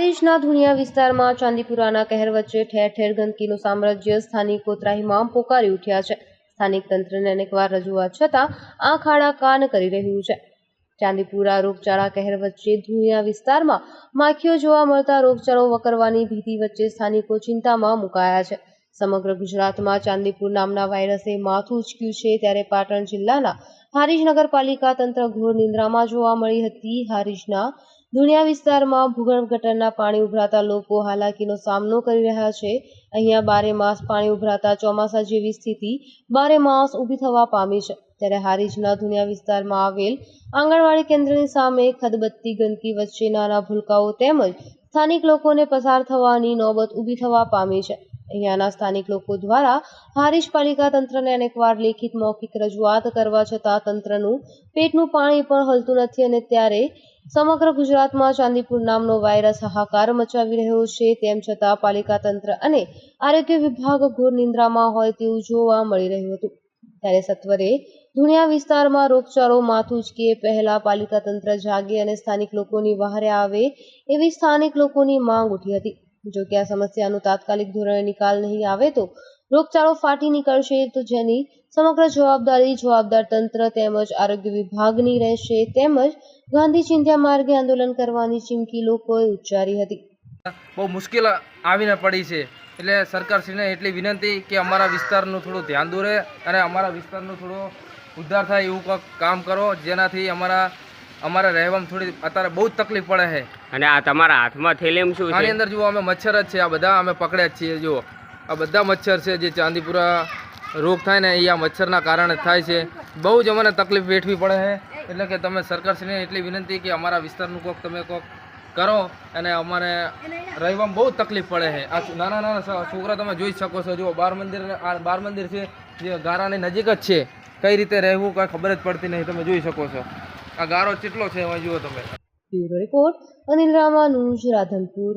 હારીજના ધુણિયા વિસ્તારમાં ચાંદીપુરાના કહેર વચ્ચે ઠેર ઠેર ગંદકીનું સામ્રાજ્ય સ્થાનિકો ત્રાહિમામ પોકારી ઉઠ્યા છે. સ્થાનિક તંત્રને અનેકવાર રજૂઆત છતાં આ ખાડા કાન કરી રહ્યું છે. ચાંદીપુરા રોગચાળા કહેર વચ્ચે ધુણિયા વિસ્તારમાં માખીઓ જોવા મળતા રોગચાળો વકરવાની ભીતિ વચ્ચે સ્થાનિકો ચિંતામાં મુકાયા છે. સમગ્ર ગુજરાતમાં ચાંદીપુર નામના વાયરસે માથું ઉચક્યું છે ત્યારે પાટણ જિલ્લાના હારીજ નગરપાલિકા તંત્ર ઘોર નિંદ્રામાં જોવા મળી હતી. હારીજના ધુણિયા વિસ્તારમાં ભૂગર્ભ ગટરના પાણી ઉભરાતા લોકો હાલાકીનો સામનો કરી રહ્યા છે. અહીંયા બારે માસ પાણી ઉભરાતા ચોમાસા જેવી સ્થિતિ બારે માસ ઊભી થવા પામી છે. ત્યારે હારીજના દુનિયા વિસ્તારમાં આવેલ આંગણવાડી કેન્દ્રની સામે ખદબત્તી ગંદકી વચ્ચે નાના ભૂલકાઓ તેમજ સ્થાનિક લોકોને પસાર થવાની નોબત ઊભી થવા પામી છે. અહીંયાના સ્થાનિક લોકો દ્વારા હારીજ પાલિકા તંત્રને અનેકવાર લેખિત મૌખિક રજૂઆત કરવા છતાં તંત્રનું પેટનું પાણી પણ હલતું નથી અને ત્યારે સમગ્ર ગુજરાતમાં ચાંદીપુર નામનો વાયરસ હાહાકાર મચાવી રહ્યો છે. તેમ છતાં પાલિકા તંત્ર અને આરોગ્ય વિભાગ ઘોર નિંદ્રામાં હોય તેવું જોવા મળી રહ્યું હતું. ત્યારે સત્વરે ધુણિયા વિસ્તારમાં રોગચાળો માથું કે પહેલા પાલિકા તંત્ર જાગે અને સ્થાનિક લોકોની વહારે આવે એવી સ્થાનિક લોકોની માંગ ઉઠી હતી. જો કે આ સમસ્યાનું તાત્કાલિક ધોરણે નિકાલ નહીં આવે તો રોગચાળો ફાટી નીકળશે તો જેની સમગ્ર જવાબદારી જવાબદાર તંત્ર તેમજ આરોગ્ય વિભાગની રહેશે. તેમજ ગાંધી ચિંધ્યા માર્ગે આંદોલન કરવાની ચીમકી લોકોએ ઉચ્ચારી હતી. બહુ મુશ્કેલ આવીને પડી છે. એટલે સરકારશ્રીને એટલી વિનંતી કે અમારા વિસ્તારનું થોડું ધ્યાન દોરે અને અમારા વિસ્તારનું થોડો ઉદ્ધાર થાય એવું કંઈક કામ કરો. જેનાથી અમારા અમારે રહેવામાં થોડી અત્યારે બહુ જ તકલીફ પડે છે. અને આ તમારા હાથમાં થેલેમ શું આની અંદર જુઓ અમે મચ્છર જ છે. આ બધા અમે પકડ્યા જ છીએ જુઓ. આ બધા મચ્છર છે જે ચાંદીપુરા રોગ થાય ને એ આ મચ્છરના કારણે થાય છે. બહુ જ અમને તકલીફ વેઠવી પડે છે. એટલે કે તમે સરકારશ્રીને એટલી વિનંતી કે અમારા વિસ્તારનું કોક તમે કોક કરો અને અમારે રહેવામાં બહુ તકલીફ પડે છે. આ નાના નાના છોકરા તમે જોઈ શકો છો. જુઓ, બાર મંદિર બાર મંદિર છે, જે ગારાની નજીક જ છે. કઈ રીતે રહેવું, કાંઈ ખબર જ પડતી નહીં. તમે જોઈ શકો છો. આ ગારો કેટલો છે? એમાં જુઓ તમે. રિપોર્ટ, અનિલ રામાનુજ રાધનપુર